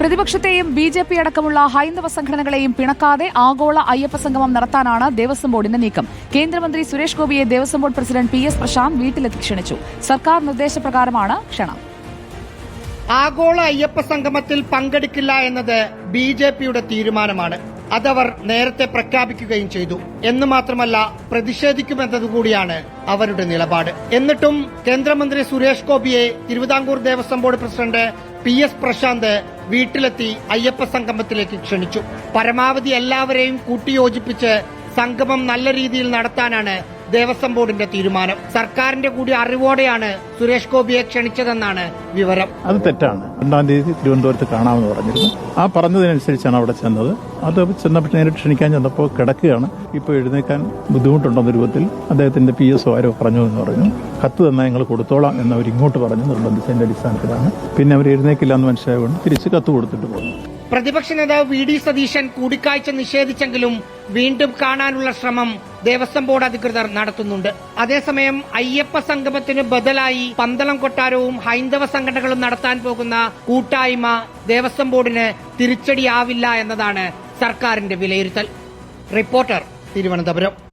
പ്രതിപക്ഷത്തെയും B J P അടക്കമുള്ള ഹൈന്ദവ സംഘടനകളെയും പിണക്കാതെ ആഗോള അയ്യപ്പ സംഗമം നടത്താനാണ് ദേവസ്വം ബോർഡിന്റെ നീക്കം. കേന്ദ്രമന്ത്രി സുരേഷ് ഗോപിയെ Devaswom board president P S Prashanth വീട്ടിലെത്തി ക്ഷണിച്ചു. സർക്കാർ നിർദ്ദേശപ്രകാരമാണ് ക്ഷണം. ആഗോള അയ്യപ്പ സംഗമത്തിൽ പങ്കെടുക്കില്ല എന്നത് ബി ജെ പിയുടെ തീരുമാനമാണ്. അതവർ നേരത്തെ പ്രഖ്യാപിക്കുകയും ചെയ്തു. എന്ന് മാത്രമല്ല പ്രതിഷേധിക്കുമെന്നതുകൂടിയാണ് അവരുടെ നിലപാട്. എന്നിട്ടും കേന്ദ്രമന്ത്രി സുരേഷ് ഗോപിയെ Thiruvithamkoor Devaswom board president P S Prashanth വീട്ടിലെത്തി അയ്യപ്പ സംഗമത്തിലേക്ക് ക്ഷണിച്ചു. പരമാവധി എല്ലാവരെയും കൂട്ടിയോജിപ്പിച്ച് സംഗമം നല്ല രീതിയിൽ നടത്താനാണ് ദേവസ്വം ബോർഡിന്റെ തീരുമാനം. സർക്കാരിന്റെ കൂടി അറിവോടെയാണ് സുരേഷ് ഗോപിയെ ക്ഷണിച്ചതെന്നാണ് വിവരം. അത് തെറ്റാണ്. രണ്ടാം തീയതി തിരുവനന്തപുരത്ത് കാണാമെന്ന് പറഞ്ഞിരുന്നു. ആ പറഞ്ഞതിനനുസരിച്ചാണ് അവിടെ ചെന്നത്. അത് ചെന്നപ്പോൾ നേരിട്ട് ക്ഷണിക്കാൻ ചെന്നപ്പോൾ കിടക്കുകയാണ്. ഇപ്പോൾ എഴുന്നേക്കാൻ ബുദ്ധിമുട്ടുണ്ടെന്ന രൂപത്തിൽ അദ്ദേഹത്തിന്റെ പി എസ് ആരോ പറഞ്ഞു എന്ന് പറഞ്ഞു. കത്ത് തന്നാൽ ഞങ്ങൾ കൊടുത്തോളാം എന്ന് അവർ ഇങ്ങോട്ട് പറഞ്ഞു. നിർബന്ധിച്ചതിന്റെ അടിസ്ഥാനത്തിലാണ്. പിന്നെ അവർ എഴുന്നേക്കില്ല എന്ന് മനസ്സിലായതുകൊണ്ട് തിരിച്ച് കത്ത് കൊടുത്തിട്ട് പോകുന്നു പ്രതിപക്ഷ നേതാവ് വി ഡി സതീശൻ കൂടിക്കാഴ്ച നിഷേധിച്ചെങ്കിലും വീണ്ടും കാണാനുള്ള ശ്രമം ദേവസ്വം ബോർഡ് അധികൃതർ നടത്തുന്നുണ്ട്. അതേസമയം അയ്യപ്പ സംഗമത്തിന് ബദലായി പന്തളം കൊട്ടാരവും ഹൈന്ദവ സംഘടനകളും നടത്താൻ പോകുന്ന കൂട്ടായ്മ ദേവസ്വം ബോർഡിന് തിരിച്ചടിയാവില്ല എന്നതാണ് സർക്കാരിന്റെ വിലയിരുത്തൽ. റിപ്പോർട്ടർ തിരുവനന്തപുരം.